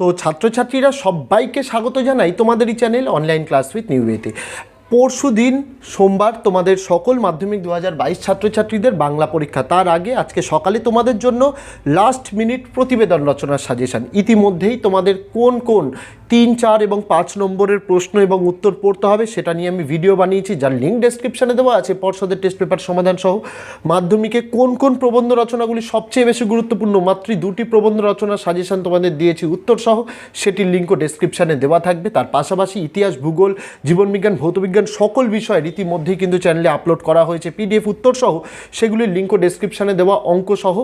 তো ছাত্রছাত্রীরা সবাইকে স্বাগত জানাই তোমাদেরই channel online class with new পরশু দিন সোমবার তোমাদের সকল মাধ্যমিক দু হাজার বাইশ ছাত্রছাত্রীদের বাংলা পরীক্ষা। তার আগে আজকে সকালে তোমাদের জন্য লাস্ট মিনিট প্রতিবেদন রচনার সাজেশান ইতিমধ্যেই তোমাদের কোন কোন তিন, চার এবং পাঁচ নম্বরের প্রশ্ন এবং উত্তর পড়তে হবে সেটা নিয়ে আমি ভিডিও বানিয়েছি, যার লিঙ্ক ডেসক্রিপশনে দেওয়া আছে, পর্ষদের টেস্ট পেপার সমাধান সহ। মাধ্যমিকে কোন কোন প্রবন্ধ রচনাগুলি সবচেয়ে বেশি গুরুত্বপূর্ণ? মাত্র দুটি প্রবন্ধ রচনার সাজেশান তোমাদের দিয়েছি, উত্তর সহ। সেটির লিঙ্কও ডেসক্রিপশানে দেওয়া থাকবে। তার পাশাপাশি ইতিহাস, ভূগোল জীবনবিজ্ঞান ভৌতবিজ্ঞান সকল বিষয়ের ইতিমধ্যেই কিন্তু চ্যানেলে আপলোড করা হয়েছে। পিডিএফ উত্তর সহ সেগুলির লিঙ্কও ডেসক্রিপশানে দেওয়া অঙ্ক সহ।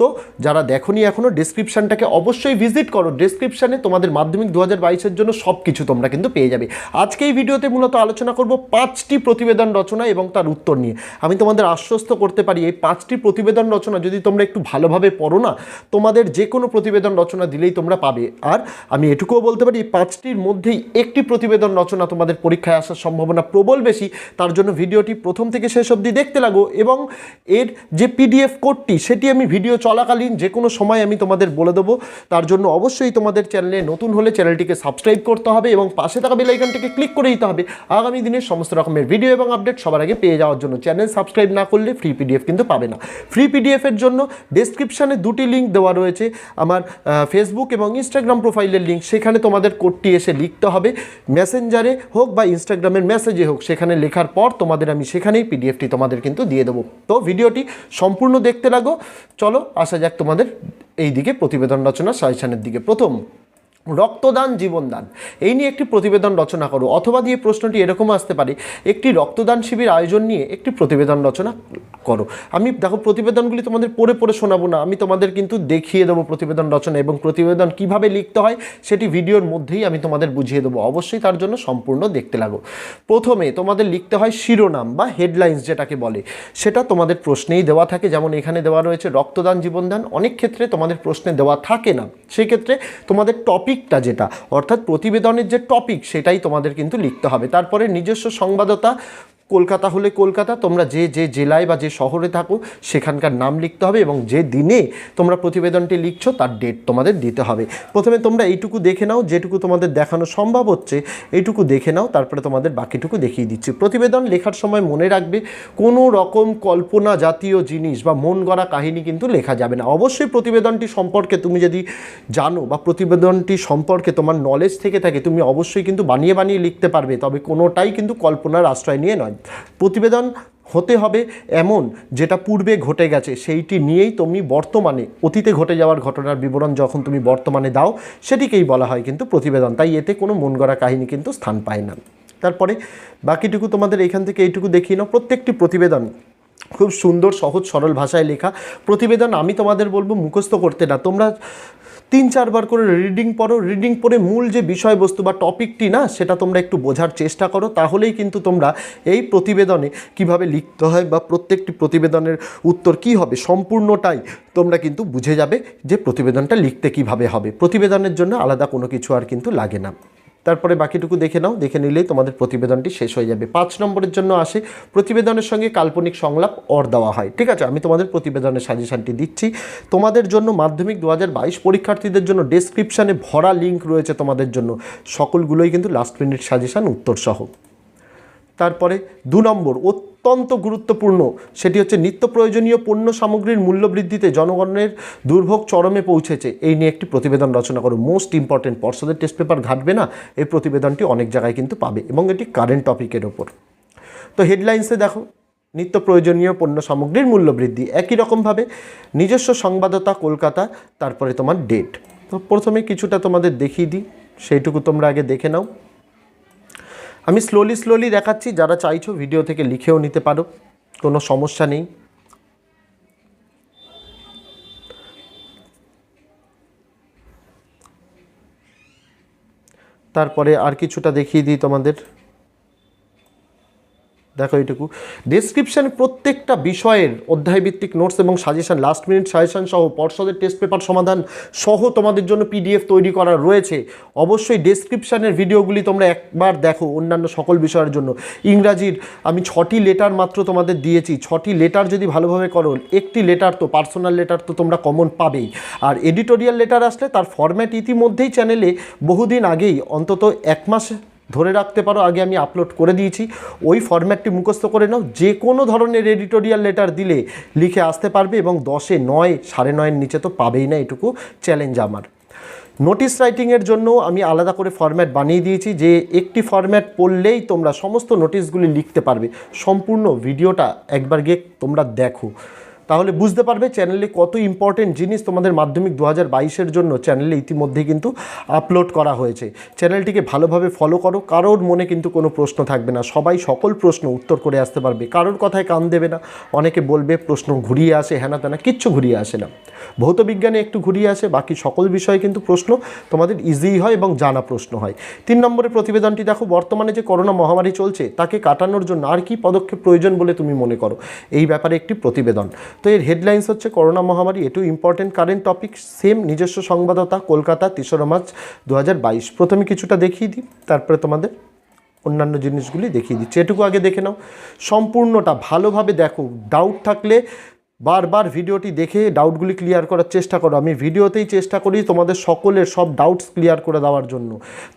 তো যারা দেখোনি এখনও ডেসক্রিপশনটাকে অবশ্যই ভিজিট করো। ডেসক্রিপশনে তোমাদের মাধ্যমিক দু হাজার জন্য সব কিছু তোমরা কিন্তু পেয়ে যাবে। আজকে এই ভিডিওতে মূলত আলোচনা করব পাঁচটি প্রতিবেদন রচনা এবং তার উত্তর নিয়ে। আমি তোমাদের আশ্বস্ত করতে পারি, এই পাঁচটি প্রতিবেদন রচনা যদি তোমরা একটু ভালোভাবে পড়ো না, তোমাদের যে কোনো প্রতিবেদন রচনা দিলেই তোমরা পাবে। আর আমি এটুকুও বলতে পারি, এই পাঁচটির মধ্যেই একটি প্রতিবেদন রচনা তোমাদের পরীক্ষায় আসার সম্ভাবনা প্রবল বেশি, তার জন্য ভিডিওটি প্রথম থেকে শেষ অবধি দেখতে লাগো এবং এর যে পিডিএফ কোডটি, সেটি আমি ভিডিও চলাকালীন যে কোনো সময় আমি তোমাদের বলে দেবো। তার জন্য অবশ্যই তোমাদের চ্যানেলে নতুন হলে চ্যানেলটিকে সাবস্ক্রাইব করতে হবে এবং পাশে থাকা বেলাইকনটিকে ক্লিক করে দিতে হবে। আগামী দিনের সমস্ত রকমের ভিডিও এবং আপডেট সবার আগে পেয়ে যাওয়ার জন্য চ্যানেল সাবস্ক্রাইব না করলে ফ্রি পিডিএফ কিন্তু পাবে না। ফ্রি পিডিএফের জন্য ডেসক্রিপশানে দুটি লিঙ্ক দেওয়া রয়েছে, আমার ফেসবুক এবং ইনস্টাগ্রাম প্রোফাইলের লিঙ্ক সেখানে তোমাদের কোডটি এসে লিখতে হবে। মেসেঞ্জারে হোক বা ইনস্টাগ্রামের মেসেজে হোক, সেখানে লেখার পর তোমাদের আমি সেখানেই পিডিএফটি তোমাদের কিন্তু দিয়ে দেবো। তো ভিডিওটি সম্পূর্ণ দেখতে লাগো। চলো, আসা যাক তোমাদের এই দিকে প্রতিবেদন রচনা সাইসানের দিকে। প্রথম রক্তদান, জীবনদান। এই নিয়ে একটি প্রতিবেদন রচনা করো, অথবা দিয়ে প্রশ্নটি এরকম আসতে পারে, একটি রক্তদান শিবির আয়োজন নিয়ে একটি প্রতিবেদন রচনা করো। আমি দেখো, প্রতিবেদনগুলি তোমাদের পড়ে পড়ে শোনাবো না, আমি তোমাদের কিন্তু দেখিয়ে দেবো প্রতিবেদন রচনা এবং প্রতিবেদন কীভাবে লিখতে হয়, সেটি ভিডিওর মধ্যেই আমি তোমাদের বুঝিয়ে দেবো। অবশ্যই তার জন্য সম্পূর্ণ দেখতে লাগো। প্রথমে তোমাদের লিখতে হয় শিরোনাম বা হেডলাইন্স যেটাকে বলে, সেটা তোমাদের প্রশ্নেই দেওয়া থাকে, যেমন এখানে দেওয়া রয়েছে রক্তদান, জীবনদান, অনেক ক্ষেত্রে তোমাদের প্রশ্নে দেওয়া থাকে না। সেক্ষেত্রে তোমাদের টপিকটা যেটা অর্থাৎ প্রতিবেদনের যে টপিক সেটাই তোমাদের কিন্তু লিখতে হবে। তারপরে নিজস্ব সংবাদতা কলকাতা হলে কলকাতা, তোমরা যে যে জেলায় বা যে শহরে থাকো, সেখানকার নাম লিখতে হবে এবং যে দিনে তোমরা প্রতিবেদনটি লিখছো, তার ডেট তোমাদের দিতে হবে। প্রথমে তোমরা এইটুকু দেখে নাও, যেটুকু তোমাদের দেখানো সম্ভব হচ্ছে, এইটুকু দেখে নাও, তারপরে তোমাদের বাকিটুকু দেখিয়ে দিচ্ছি। প্রতিবেদন লেখার সময় মনে রাখবে, কোনো রকম কল্পনা জাতীয় জিনিস বা মন গড়া কাহিনী কিন্তু লেখা যাবে না। অবশ্যই প্রতিবেদনটি সম্পর্কে তুমি যদি জানো বা প্রতিবেদনটি সম্পর্কে তোমার নলেজ থেকে থাকে, তুমি অবশ্যই কিন্তু বানিয়ে বানিয়ে লিখতে পারবে, তবে কোনোটাই কিন্তু কল্পনার আশ্রয় নিয়ে নয়। প্রতিবেদন হতে হবে এমন যেটা পূর্বে ঘটে গেছে। সেইটি নিয়েই তুমি বর্তমানে, অতীতে ঘটে যাওয়ার ঘটনার বিবরণ যখন তুমি বর্তমানে দাও, সেটিকেই বলা হয় কিন্তু প্রতিবেদন। তাই এতে কোনো মন গড়া কাহিনী কিন্তু স্থান পায় না। তারপরে বাকিটুকু তোমাদের এখান থেকে এইটুকু দেখিয়ে নাও। প্রত্যেকটি প্রতিবেদন খুব সুন্দর, সহজ, সরল ভাষায় লেখা প্রতিবেদন আমি তোমাদের বলব মুখস্থ করতে না। তোমরা তিন চারবার করে রিডিং পড়ো রিডিং পড়ে মূল যে বিষয়বস্তু বা টপিকটি না, সেটা তোমরা একটু বোঝার চেষ্টা করো, তাহলেই কিন্তু তোমরা এই প্রতিবেদনে কীভাবে লিখতে হয় বা প্রত্যেকটি প্রতিবেদনের উত্তর কি হবে সম্পূর্ণটাই তোমরা কিন্তু বুঝে যাবে যে প্রতিবেদনটা লিখতে কীভাবে হবে। প্রতিবেদনের জন্য আলাদা কোনো কিছু আর কিন্তু লাগে না। তারপরে বাকিটুকু দেখে নাও, দেখে নিলেই তোমাদের প্রতিবেদনটি শেষ হয়ে যাবে। পাঁচ নম্বরের জন্য আসে, প্রতিবেদনের সঙ্গে কাল্পনিক সংলাপ অর দেওয়া হয়। ঠিক আছে, আমি তোমাদের প্রতিবেদনের সাজেশানটি দিচ্ছি। তোমাদের জন্য মাধ্যমিক দু হাজার বাইশ পরীক্ষার্থীদের জন্য ডেসক্রিপশানে ভরা লিঙ্ক রয়েছে তোমাদের জন্য। সকলগুলোই কিন্তু লাস্ট মিনিট সাজেশান, উত্তরসহ। তারপরে দু নম্বর অত্যন্ত গুরুত্বপূর্ণ। সেটি হচ্ছে নিত্য প্রয়োজনীয় পণ্য সামগ্রীর মূল্য বৃদ্ধিতে জনগণের দুর্ভোগ চরমে পৌঁছেছে। এই নিয়ে একটি প্রতিবেদন রচনা করো। মোস্ট ইম্পর্টেন্ট পর্ষদের টেস্ট পেপার ঘাটবে না। এই প্রতিবেদনটি অনেক জায়গায় কিন্তু পাবে এবং এটি কারেন্ট টপিকের ওপর। তো হেডলাইন্সে দেখো, নিত্য প্রয়োজনীয় পণ্য সামগ্রীর মূল্য বৃদ্ধি। একই রকমভাবে নিজস্ব সংবাদতা কলকাতা, তারপরে তোমার ডেট তো প্রথমে কিছুটা তোমাদের দেখিয়ে দিই। সেইটুকু তোমরা আগে দেখে নাও। আমি স্লোলি স্লোলি দেখাচ্ছি, যারা চাইছো ভিডিও থেকে লিখেও নিতে পারো, কোনো সমস্যা নেই। তারপরে আর কিছুটা দেখিয়ে দিই তোমাদের। দেখো এটুকু ডেসক্রিপশানে প্রত্যেকটা বিষয়ের অধ্যায়ভিত্তিক নোটস এবং সাজেশান লাস্ট মিনিট সাজেশন সহ পর্ষদের টেস্ট পেপার সমাধান সহ তোমাদের জন্য পিডিএফ তৈরি করা রয়েছে। অবশ্যই ডেসক্রিপশানের ভিডিওগুলি তোমরা একবার দেখো অন্যান্য সকল বিষয়ের জন্য। ইংরাজির আমি ছটি লেটার মাত্র তোমাদের দিয়েছি। ছটি লেটার যদি ভালোভাবে করো, একটি লেটার তো পার্সোনাল লেটার তো তোমরা কমন পাবেই। আর এডিটোরিয়াল লেটার আসলে তার ফরম্যাট ইতিমধ্যেই চ্যানেলে বহুদিন আগেই, অন্তত এক মাস ধরে রাখতে পারো, আগে আমি আপলোড করে দিয়েছি। ওই ফরম্যাটটি মুখস্থ করে নাও, যে কোনো ধরনের এডিটোরিয়াল লেটার দিলে লিখে আসতে পারবে এবং দশে নয়, সাড়ে নয়ের নিচে তো পাবেই না এটুকু চ্যালেঞ্জ আমার। নোটিস রাইটিংয়ের জন্য আমি আলাদা করে ফরম্যাট বানিয়ে দিয়েছি, যে একটি ফরম্যাট পড়লেই তোমরা সমস্ত নোটিশগুলি লিখতে পারবে। সম্পূর্ণ ভিডিওটা একবার গিয়ে তোমরা দেখো। তাহলে বুঝতে পারবে চ্যানেলে কত ইম্পর্টেন্ট জিনিস তোমাদের মাধ্যমিক দু হাজার জন্য চ্যানেলে ইতিমধ্যে কিন্তু আপলোড করা হয়েছে। চ্যানেলটিকে ভালোভাবে ফলো করো, কারোর মনে কিন্তু কোনো প্রশ্ন থাকবে না। সবাই সকল প্রশ্ন উত্তর করে আসতে পারবে। কারোর কথায় কান দেবে না। অনেকে বলবে প্রশ্ন ঘুরিয়ে আসে হ্যানা তেনা, কিচ্ছু ঘুরিয়ে আসে না। ভৌত বিজ্ঞানে একটু ঘুরিয়ে আসে, বাকি সকল বিষয়ে কিন্তু প্রশ্ন তোমাদের ইজি হয় এবং জানা প্রশ্ন হয়। তিন নম্বরের প্রতিবেদনটি দেখো, বর্তমানে যে করোনা মহামারী চলছে, তাকে কাটানোর জন্য আর কি পদক্ষেপ প্রয়োজন বলে তুমি মনে করো? এই ব্যাপারে একটি প্রতিবেদন। তো এর হেডলাইন্স হচ্ছে, করোনা মহামারী এটু ইম্পর্টেন্ট কারেন্ট টপিক সেম নিজস্ব সংবাদতা, কলকাতা, তেসরা মার্চ দু হাজার বাইশ। প্রথমে কিছুটা দেখিয়ে দিই, তারপরে তোমাদের অন্যান্য জিনিসগুলি দেখিয়ে দিচ্ছি। এটুকু আগে দেখে নাও। সম্পূর্ণটা ভালোভাবে দেখো ডাউট থাকলে বারবার ভিডিওটি দেখে ডাউটগুলি ক্লিয়ার করার চেষ্টা করো। আমি ভিডিওতেই চেষ্টা করি তোমাদের সকলের সব ডাউটস ক্লিয়ার করে দেওয়ার জন্য।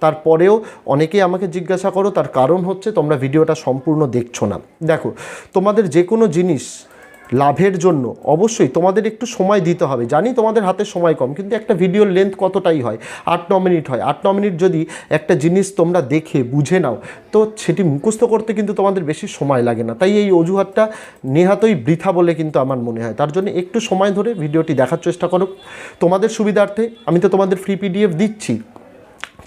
তারপরেও অনেকেই আমাকে জিজ্ঞাসা করো, তার কারণ হচ্ছে তোমরা ভিডিওটা সম্পূর্ণ দেখছ না। দেখো, তোমাদের যে কোনো জিনিস লাভের জন্য। অবশ্যই তোমাদের একটু সময় দিতে হবে। জানি তোমাদের হাতে সময় কম, কিন্তু একটা ভিডিওর লেন্থ কতটাই হয়? আট, ন মিনিট হয়। আট, ন মিনিট যদি একটা জিনিস তোমরা দেখে, বুঝে নাও, তো সেটি মুখস্থ করতে কিন্তু তোমাদের বেশি সময় লাগে না। তাই এই অজুহাতটা নেহাতই বৃথা বলে কিন্তু আমার মনে হয়। তার জন্য একটু সময় ধরে ভিডিওটি দেখার চেষ্টা করো। তোমাদের সুবিধার্থে আমি তো তোমাদের ফ্রি পিডিএফ দিচ্ছি।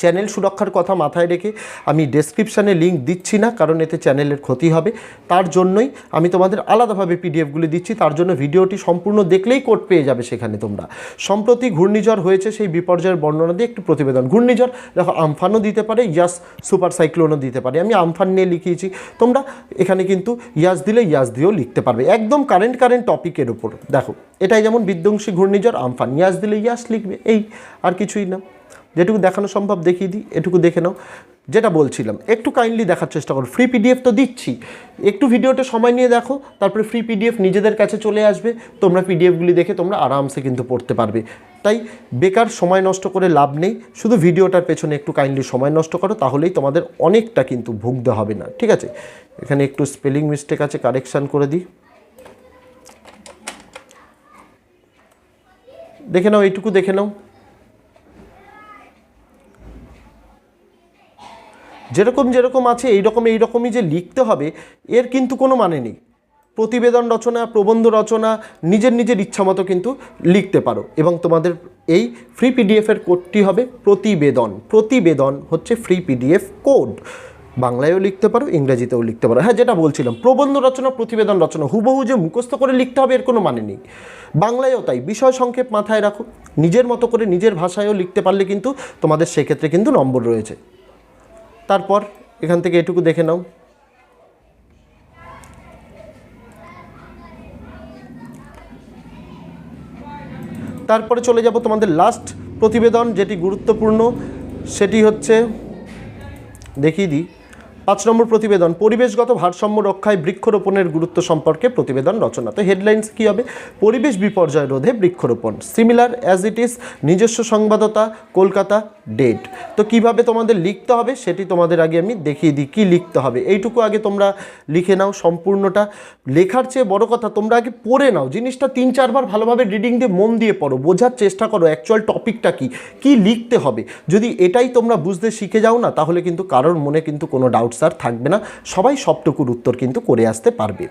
চ্যানেল সুরক্ষার কথা মাথায় রেখে আমি ডেসক্রিপশানে লিঙ্ক দিচ্ছি না, কারণ এতে চ্যানেলের ক্ষতি হবে। তার জন্যই আমি তোমাদের আলাদাভাবে পিডিএফগুলি দিচ্ছি, তার জন্য ভিডিওটি সম্পূর্ণ দেখলেই কোড পেয়ে যাবে সেখানে তোমরা। সম্প্রতি ঘূর্ণিঝড় হয়েছে, সেই বিপর্যয়ের বর্ণনা দিয়ে একটি প্রতিবেদন। ঘূর্ণিঝড়, দেখো, আমফানও দিতে পারে, ইয়াস, সুপার সাইক্লোনও দিতে পারে। আমি আমফান নিয়ে লিখিয়েছি, তোমরা এখানে কিন্তু ইয়াস দিলে ইয়াস দিয়েও লিখতে পারবে। একদম কারেন্ট কারেন্ট টপিকের উপর। দেখো, এটাই যেমন বিধ্বংসী ঘূর্ণিঝড়, আমফান। ইয়াস দিলে ইয়াস লিখবে, এই আর কিছুই না। যেটুকু দেখানো সম্ভব, দেখিয়ে দিই, এটুকু দেখে নাও। যেটা বলছিলাম, একটু কাইন্ডলি দেখার চেষ্টা করো। ফ্রি পিডিএফ তো দিচ্ছি। একটু ভিডিওটা সময় নিয়ে দেখো, তারপরে ফ্রি পিডিএফ নিজেদের কাছে চলে আসবে। তোমরা পিডিএফগুলি দেখে তোমরা আরামসে কিন্তু পড়তে পারবে। তাই বেকার সময় নষ্ট করে লাভ নেই। শুধু ভিডিওটার পেছনে একটু কাইন্ডলি সময় নষ্ট করো, তাহলেই তোমাদের অনেকটা কিন্তু ভুগতে হবে না। ঠিক আছে? এখানে একটু স্পেলিং মিস্টেক আছে কারেকশান করে দিই। দেখে নাও, এইটুকু দেখে নাও। যেরকম যেরকম আছে, এইরকম এইরকমই যে লিখতে হবে, এর কিন্তু কোনো মানে নেই। প্রতিবেদন রচনা, প্রবন্ধ রচনা, নিজের নিজের ইচ্ছামতো কিন্তু লিখতে পারো। এবং তোমাদের এই ফ্রি পিডিএফের কোডটি হবে প্রতিবেদন। প্রতিবেদন হচ্ছে ফ্রি পিডিএফ কোড। বাংলায়ও লিখতে পারো, ইংরেজিতেও লিখতে পারো। হ্যাঁ যেটা বলছিলাম, প্রবন্ধ রচনা, প্রতিবেদন রচনা, হুবহু যে মুখস্থ করে লিখতে হবে, এর কোনো মানে নেই। বাংলায়ও তাই, বিষয় সংক্ষেপ মাথায় রাখো। নিজের মতো করে নিজের ভাষায়ও লিখতে পারলে কিন্তু তোমাদের সেক্ষেত্রে কিন্তু নম্বর রয়েছে। তারপর এখান থেকে এটুকু দেখে নাও। তারপরে চলে যাব তোমাদের লাস্ট প্রতিবেদন, যেটি গুরুত্বপূর্ণ, সেটি হচ্ছে, দেখিয়ে দিই, পাঁচ নম্বর প্রতিবেদন, পরিবেশগত ভারসাম্য রক্ষায় বৃক্ষরোপণের গুরুত্ব সম্পর্কে প্রতিবেদন রচনা। তো হেডলাইন্স কী হবে? পরিবেশ বিপর্যয় রোধে বৃক্ষরোপণ সিমিলার অ্যাজ ইট ইজ নিজস্ব সংবাদতা, কলকাতা ডেট তো কীভাবে তোমাদের লিখতে হবে সেটি তোমাদের আগে আমি দেখিয়ে দিই, কী লিখতে হবে। এইটুকু আগে তোমরা লিখে নাও সম্পূর্ণটা। লেখার চেয়ে বড় কথা, তোমরা আগে পড়ে নাও। জিনিসটা তিন চারবার ভালোভাবে রিডিং দিয়ে মন দিয়ে পড়ো, বোঝার চেষ্টা করো অ্যাকচুয়াল টপিকটা কি কি লিখতে হবে। যদি এটাই তোমরা বুঝতে শিখে যাও না, তাহলে কিন্তু কারোর মনে কিন্তু কোনো ডাউটস আর থাকবে না। সবাই সবটুকুর উত্তর কিন্তু করে আসতে পারবে।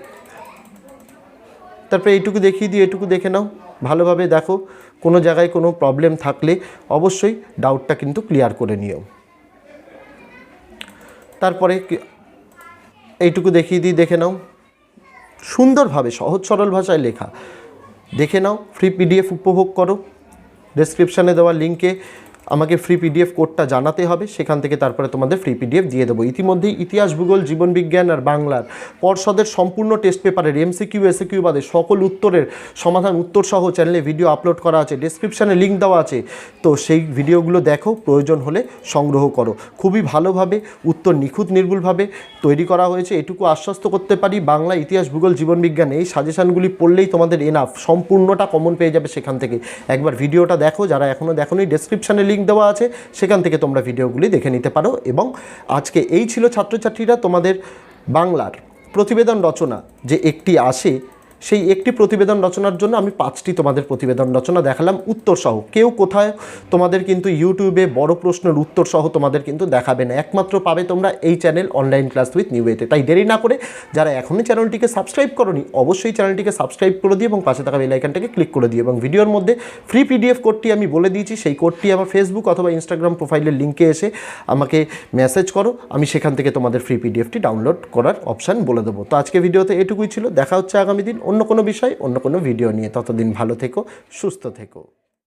তারপরে এইটুকু দেখিয়ে দিই এটুকু দেখে নাও। ভালোভাবে দেখো, কোনো জায়গায় কোনো প্রবলেম থাকলে অবশ্যই ডাউটটা কিন্তু ক্লিয়ার করে নিও। তারপরে এইটুকু দেখিয়ে দিই, দেখে নাও। সুন্দরভাবে, সহজ সরল ভাষায় লেখা। দেখে নাও ফ্রি পিডিএফ উপভোগ করো। ডেসক্রিপশানে দেওয়া লিঙ্কে আমাকে ফ্রি পিডিএফ কোডটা জানাতে হবে, সেখান থেকে তারপরে তোমাদের ফ্রি পিডিএফ দিয়ে দেবো। ইতিমধ্যেই ইতিহাস, ভূগোল জীবনবিজ্ঞান আর বাংলার পর্ষদের সম্পূর্ণ টেস্ট পেপারের এমসিকিউ এসিকিউ বাদে সকল উত্তরের সমাধান উত্তর সহ চ্যানেলে ভিডিও আপলোড করা আছে ডিসক্রিপশানে লিঙ্ক দেওয়া আছে। তো সেই ভিডিওগুলো দেখো, প্রয়োজন হলে সংগ্রহ করো। খুবই ভালোভাবে, উত্তর নিখুঁত নির্ভুলভাবে তৈরি করা হয়েছে, এটুকু আশ্বস্ত করতে পারি, বাংলা ইতিহাস, ভূগোল জীবনবিজ্ঞান এই সাজেশানগুলি পড়লেই তোমাদের এনাফ সম্পূর্ণটা কমন পেয়ে যাবে সেখান থেকে। একবার ভিডিওটা দেখো, যারা এখনও দেখোনি ডেসক্রিপশানে লিঙ্ক দেওয়া আছে, সেখান থেকে তোমরা ভিডিওগুলি দেখে নিতে পারো এবং আজকে এই ছিল ছাত্রছাত্রীরা তোমাদের বাংলার প্রতিবেদন রচনা যে একটি আসে সেই একটি প্রতিবেদন রচনার জন্য আমি পাঁচটি তোমাদের প্রতিবেদন রচনা দেখালাম। উত্তর সহ। কেউ কোথায় তোমাদের কিন্তু ইউটিউবে বড় প্রশ্নের উত্তর সহ তোমাদের কিন্তু দেখাবে না। একমাত্র পাবে তোমরা এই channel online class with new এতে। তাই দেরি না করে যারা এখনই চ্যানেলটিকে সাবস্ক্রাইব করনি, অবশ্যই চ্যানেলটিকে সাবস্ক্রাইব করে দিই এবং পাশে থাকা বেল আইকনটাকে ক্লিক করে দিই এবং ভিডিওর মধ্যে ফ্রি পিডিএফ কোডটি আমি বলে দিয়েছি। সেই কোডটি আমার ফেসবুক অথবা ইনস্টাগ্রাম প্রোফাইলের লিঙ্কে এসে আমাকে মেসেজ করো। আমি সেখান থেকে তোমাদের ফ্রি পিডিএফটি ডাউনলোড করার অপশান বলে দেবো। তো আজকে ভিডিওতে এটুকুই ছিল। দেখা হচ্ছে আগামী দিন অন্য কোনো বিষয় অন্য কোনো ভিডিও নিয়ে। ততদিন ভালো থেকো সুস্থ থেকো।